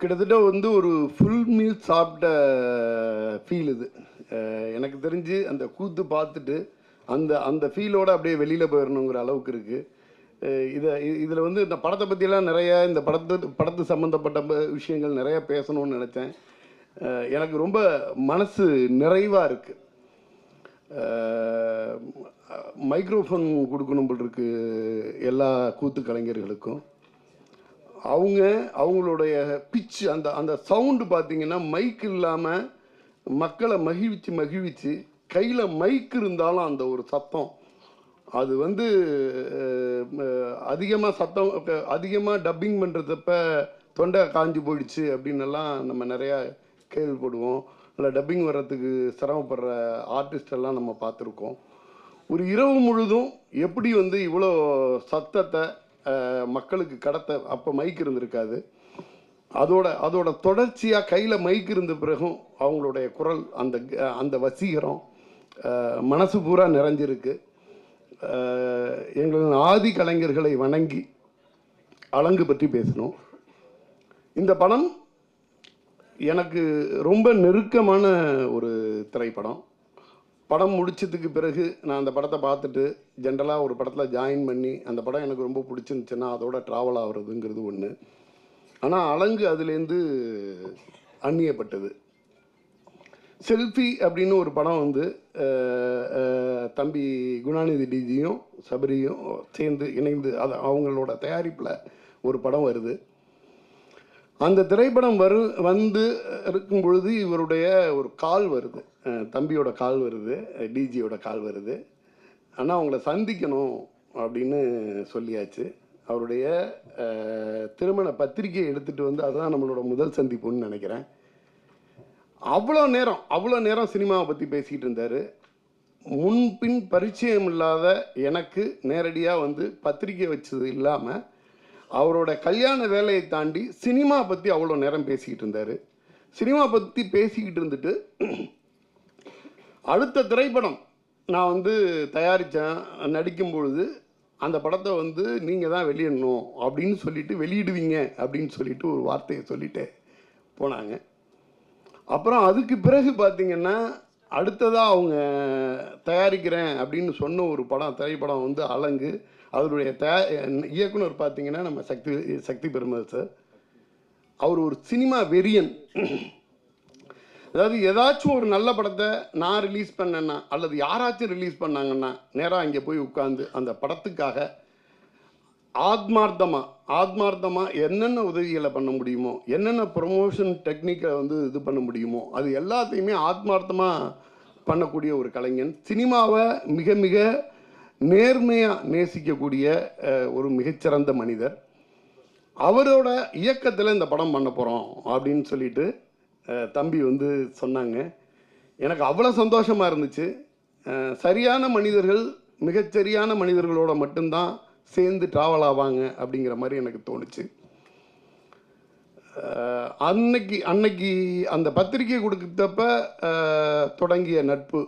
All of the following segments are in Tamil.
கிட்டத்தட்ட வந்து ஒரு ஃபுல் மீல் சாப்பிட்ட ஃபீல் இது. எனக்கு தெரிஞ்சு அந்த கூத்து பார்த்துட்டு அந்த அந்த ஃபீலோடு அப்படியே வெளியில் போயிடணுங்கிற அளவுக்கு இருக்குது இதை இதில் வந்து இந்த படத்தை பற்றிலாம் நிறைய இந்த படத்து படத்து சம்மந்தப்பட்ட விஷயங்கள் நிறையா பேசணும்னு நினச்சேன். எனக்கு ரொம்ப மனசு நிறைவாக இருக்குது மைக்ரோஃபோன் கொடுக்கணும் போல் இருக்கு எல்லா கூத்து கலைஞர்களுக்கும். அவங்க அவங்களுடைய பிச்சு அந்த அந்த சவுண்டு பார்த்தீங்கன்னா மைக் இல்லாமல் மக்களை மகிழ்ச்சி மகிழ்ச்சி கையில் மைக் இருந்தாலும் அந்த ஒரு சத்தம். அது வந்து அதிகமாக சத்தம் அதிகமாக டப்பிங் பண்ணுறதப்ப தொண்டை காஞ்சி போயிடுச்சு அப்படின்னெல்லாம் நம்ம நிறையா கேள்விப்படுவோம். இல்லை டப்பிங் வர்றதுக்கு சிரமப்படுற ஆர்டிஸ்டெல்லாம் நம்ம பார்த்துருக்கோம். ஒரு இரவு முழுதும் எப்படி வந்து இவ்வளோ சத்தத்தை மக்களுக்கு கடத்த அப்போ மைக் இருந்திருக்காது. அதோட அதோட தொடர்ச்சியாக கையில் மைக் இருந்த பிறகும் அவங்களுடைய குரல் அந்த க- அந்த வசீகரம் மனசு பூரா நிறைஞ்சிருக்கு. எங்களின் ஆதி கலைஞர்களை வணங்கி அலங்கு பற்றி பேசணும் இந்த படம் எனக்கு ரொம்ப நெருக்கமான ஒரு திரைப்படம். படம் முடிச்சதுக்கு பிறகு நான் அந்த படத்தை பார்த்துட்டு ஜென்ரலாக ஒரு படத்தில் ஜாயின் பண்ணி அந்த படம் எனக்கு ரொம்ப பிடிச்சிருந்துச்சுன்னா அதோட ட்ராவல் ஆகுறதுங்கிறது ஒன்று ஆனால் அலங்கு அதுலேருந்து அந்நியப்பட்டது. செல்ஃபி அப்படின்னு ஒரு படம் வந்து தம்பி குணாநிதி டிஜியும் சபரியும் சேர்ந்து இணைந்து அது அவங்களோட தயாரிப்பில் ஒரு படம் வருது. அந்த திரைப்படம் வரு வந்து இருக்கும் பொழுது இவருடைய ஒரு கால் வருது. தம்பியோட கால் வருது டிஜியோட கால் வருது. ஆனால் அவங்கள சந்திக்கணும் அப்படின்னு சொல்லியாச்சு. அவருடைய திருமண பத்திரிகையை எடுத்துகிட்டு வந்து அதுதான் நம்மளோட முதல் சந்திப்புன்னு நினைக்கிறேன். அவ்வளோ நேரம் அவ்வளோ நேரம் சினிமாவை பற்றி பேசிக்கிட்டு இருந்தார். முன்பின் பரிச்சயம் இல்லாத எனக்கு நேரடியாக வந்து பத்திரிக்கை வச்சது இல்லாமல் அவரோட கல்யாண வேலையை தாண்டி சினிமா பற்றி அவ்வளோ நேரம் பேசிக்கிட்டு இருந்தார். சினிமா பற்றி பேசிக்கிட்டு இருந்துட்டு அடுத்த திரைப்படம் நான் வந்து தயாரித்தேன். நடிக்கும் பொழுது அந்த படத்தை வந்து நீங்கள் தான் வெளியிடணும் அப்படின்னு சொல்லிட்டு வெளியிடுவீங்க அப்படின்னு சொல்லிட்டு ஒரு வார்த்தையை சொல்லிட்டு போனாங்க. அப்புறம் அதுக்கு பிறகு பார்த்தீங்கன்னா அடுத்ததாக அவங்க தயாரிக்கிறேன் அப்படின்னு சொன்ன ஒரு படம் திரைப்படம் வந்து அலங்கு. அவருடைய தயா இயக்குனர் பார்த்தீங்கன்னா நம்ம சக்தி சக்தி பெருமாள் சார். அவர் ஒரு சினிமா வெறியன். அதாவது ஏதாச்சும் ஒரு நல்ல படத்தை நான் ரிலீஸ் பண்ணேன்னா அல்லது யாராச்சும் ரிலீஸ் பண்ணாங்கன்னா நேராக அங்கே போய் உட்காந்து அந்த படத்துக்காக ஆத்மார்த்தமாக ஆத்மார்த்தமாக என்னென்ன உதவிகளை பண்ண முடியுமோ என்னென்ன ப்ரொமோஷன் டெக்னிக்கை வந்து இது பண்ண முடியுமோ அது எல்லாத்தையுமே ஆத்மார்த்தமாக பண்ணக்கூடிய ஒரு கலைஞன். சினிமாவை மிக மிக நேர்மையாக நேசிக்கக்கூடிய ஒரு மிகச்சிறந்த மனிதர். அவரோட இயக்கத்தில் இந்த படம் பண்ண போகிறோம் அப்படின்னு சொல்லிட்டு தம்பி வந்து சொன்னாங்க. எனக்கு அவ்வளோ சந்தோஷமாக இருந்துச்சு. சரியான மனிதர்கள் மிகச்சரியான மனிதர்களோட மட்டும்தான் சேர்ந்து ட்ராவல் ஆவாங்க அப்படிங்கிற மாதிரி எனக்கு தோணுச்சு. அன்னைக்கு அன்னைக்கு அந்த பத்திரிக்கை கொடுத்தப்ப தொடங்கிய நட்பு.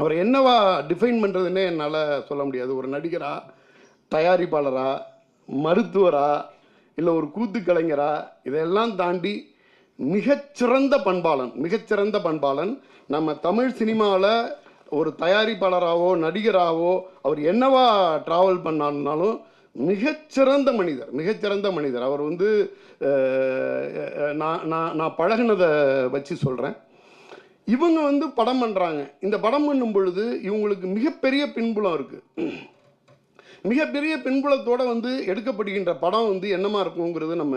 அவர் என்னவா டிஃபைன் பண்ணுறதுன்னே என்னால் சொல்ல முடியாது. ஒரு நடிகரா தயாரிப்பாளரா மருத்துவரா இல்லை ஒரு கூத்து கலைஞரா இதெல்லாம் தாண்டி மிகச்சிறந்த பண்பாளன் மிகச்சிறந்த பண்பாளன். நம்ம தமிழ் சினிமாவில் ஒரு தயாரிப்பாளராகவோ நடிகராகவோ அவர் என்னவா ட்ராவல் பண்ணாலும் மிகச்சிறந்த மனிதர் மிகச்சிறந்த மனிதர். அவர் வந்து நான் நான் நான் பழகுனதை வச்சு சொல்கிறேன் இவங்க வந்து படம் பண்ணுறாங்க இந்த படம் பண்ணும் பொழுது இவங்களுக்கு மிகப்பெரிய பின்புலம் இருக்குது மிகப்பெரிய பின்புலத்தோடு வந்து எடுக்கப்படுகின்ற படம் வந்து என்னமா இருக்குங்கிறது நம்ம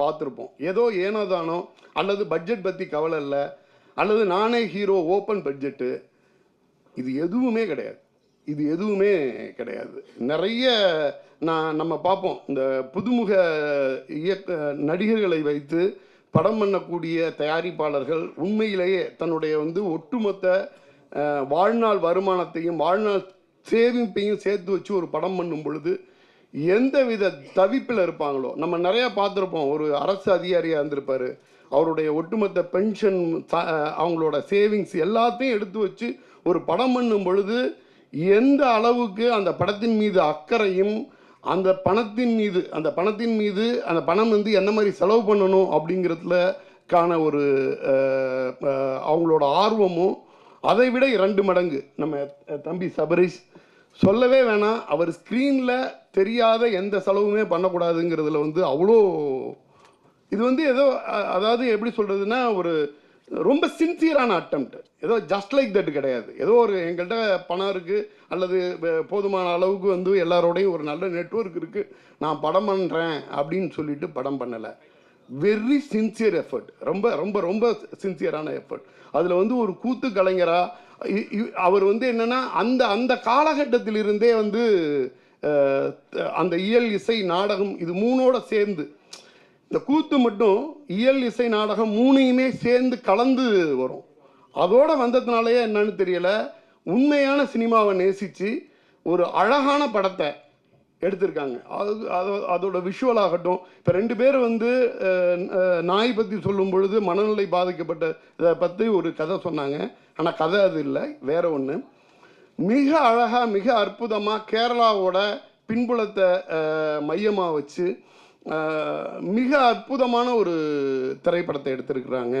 பார்த்துருப்போம். ஏதோ ஏனோதானோ அல்லது பட்ஜெட் பற்றி கவலை இல்லை. அல்லது நானே ஹீரோ ஓப்பன் பட்ஜெட்டு இது எதுவுமே கிடையாது. இது எதுவுமே கிடையாது. நிறைய நான் நம்ம பார்ப்போம். இந்த புதுமுக இயக்க நடிகர்களை வைத்து படம் பண்ணக்கூடிய தயாரிப்பாளர்கள் உண்மையிலேயே தன்னுடைய வந்து ஒட்டுமொத்த வாழ்நாள் வருமானத்தையும் வாழ்நாள் சேமிப்பையும் சேர்த்து வச்சு ஒரு படம் பண்ணும் பொழுது எந்தவித தவிப்பில் இருப்பாங்களோ நம்ம நிறையா பார்த்துருப்போம். ஒரு அரசு அதிகாரியாக இருந்திருப்பார். அவருடைய ஒட்டுமொத்த பென்ஷன் அவங்களோட சேவிங்ஸ் எல்லாத்தையும் எடுத்து வச்சு ஒரு படம் பண்ணும் பொழுது எந்த அளவுக்கு அந்த படத்தின் மீது அக்கறையும் அந்த பணத்தின் மீது அந்த பணத்தின் மீது அந்த பணம் வந்து என்ன மாதிரி செலவு பண்ணணும் அப்படிங்கிறதுல கான ஒரு அவங்களோட ஆர்வமும் அதை விட இரண்டு மடங்கு. நம்ம தம்பி சபரிஷ் சொல்லவே வேணாம். அவர் ஸ்க்ரீனில் தெரியாத எந்த செலவுமே பண்ணக்கூடாதுங்கிறதுல வந்து அவ்வளோ இது வந்து ஏதோ அதாவது எப்படி சொல்கிறதுனா ஒரு ரொம்ப சின்சியரான அட்டம்ப்ட் ஏதோ ஜஸ்ட் லைக் தட் கிடையாது. ஏதோ ஒரு எங்கள்கிட்ட பணம் இருக்குது அல்லது போதுமான அளவுக்கு வந்து எல்லாரோடையும் ஒரு நல்ல நெட்வொர்க் இருக்குது நான் படம் பண்ணுறேன் அப்படின்னு சொல்லிட்டு படம் பண்ணலை. வெரி சின்சியர் எஃபர்ட் ரொம்ப ரொம்ப ரொம்ப சின்சியரான எஃபர்ட் அதில் வந்து ஒரு கூத்து கலைஞராக அவர் வந்து என்னென்னா அந்த அந்த காலகட்டத்திலிருந்தே வந்து அந்த இயல் இசை நாடகம் இது மூணோட சேர்ந்து இந்த கூத்து மட்டும் இயல் இசை நாடகம் மூணையுமே சேர்ந்து கலந்து வரும். அதோட வந்ததுனாலேயே என்னன்னு தெரியல உண்மையான சினிமாவை நேசித்து ஒரு அழகான படத்தை எடுத்திருக்காங்க. அது அது அதோட விஷுவல் ஆகட்டும். இப்போ ரெண்டு பேர் வந்து நாய் பற்றி சொல்லும் பொழுது மனநிலை பாதிக்கப்பட்ட இதை பற்றி ஒரு கதை சொன்னாங்க. ஆனால் கதை அது இல்லை. வேற ஒன்று மிக அழகாக மிக அற்புதமாக கேரளாவோட பின்புலத்தை மையமாக வச்சு மிக அற்புதமான ஒரு திரைப்படத்தை எடுத்திருக்கிறாங்க.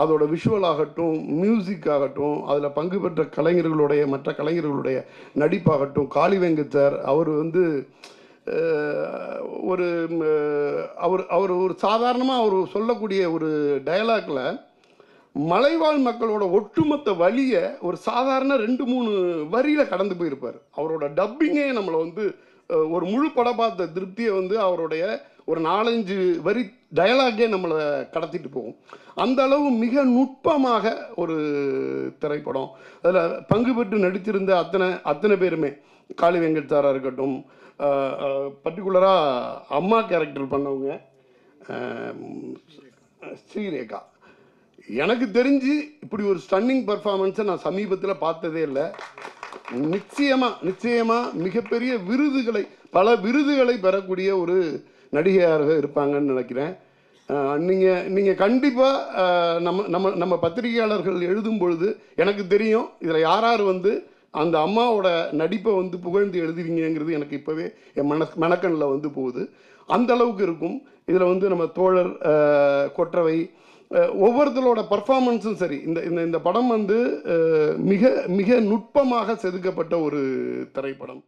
அதோட விஷுவல் ஆகட்டும் மியூசிக் ஆகட்டும் அதில் பங்கு பெற்ற கலைஞர்களுடைய மற்ற கலைஞர்களுடைய நடிப்பாகட்டும் காளி வெங்கட் அவர் வந்து ஒரு அவர் அவர் ஒரு சாதாரணமாக அவர் சொல்லக்கூடிய ஒரு டயலாக்ல மலைவாழ் மக்களோட ஒட்டுமொத்த வழியை ஒரு சாதாரண ரெண்டு மூணு வரியில் கடந்து போயிருப்பார். அவரோட டப்பிங்கே நம்மளை வந்து ஒரு முழு படம் பார்த்த திருப்தியை வந்து அவருடைய ஒரு நாலஞ்சு வரி டயலாகே நம்மளை கடத்திட்டு போகும். அந்த அளவு மிக நுட்பமாக ஒரு திரைப்படம். அதில் பங்கு பெற்று நடித்திருந்த அத்தனை அத்தனை பேருமே காளி வெங்கட்சாராக இருக்கட்டும் பர்டிகுலராக அம்மா கேரக்டர் பண்ணவங்க ஸ்ரீரேகா. எனக்கு தெரிஞ்சு இப்படி ஒரு ஸ்டன்னிங் பர்ஃபார்மன்ஸை நான் சமீபத்தில் பார்த்ததே இல்லை. நிச்சயமாக நிச்சயமாக மிகப்பெரிய விருதுகளை பல விருதுகளை பெறக்கூடிய ஒரு நடிகையாக இருப்பாங்கன்னு நினைக்கிறேன். நீங்கள் நீங்கள் கண்டிப்பாக நம்ம நம்ம நம்ம பத்திரிகையாளர்கள் எழுதும் பொழுது எனக்கு தெரியும் இதில் யாரார் வந்து அந்த அம்மாவோட நடிப்பை வந்து புகழ்ந்து எழுதுவீங்கங்கிறது எனக்கு இப்போவே என் மன மனக்கண்ணில் வந்து போகுது. அந்த அளவுக்கு இருக்கும். இதில் வந்து நம்ம தோழர் கொற்றவை ஒவ்வொருத்தரோட பர்ஃபார்மன்ஸும் சரி. இந்த இந்த இந்த படம் வந்து மிக மிக நுட்பமாக செதுக்கப்பட்ட ஒரு திரைப்படம்.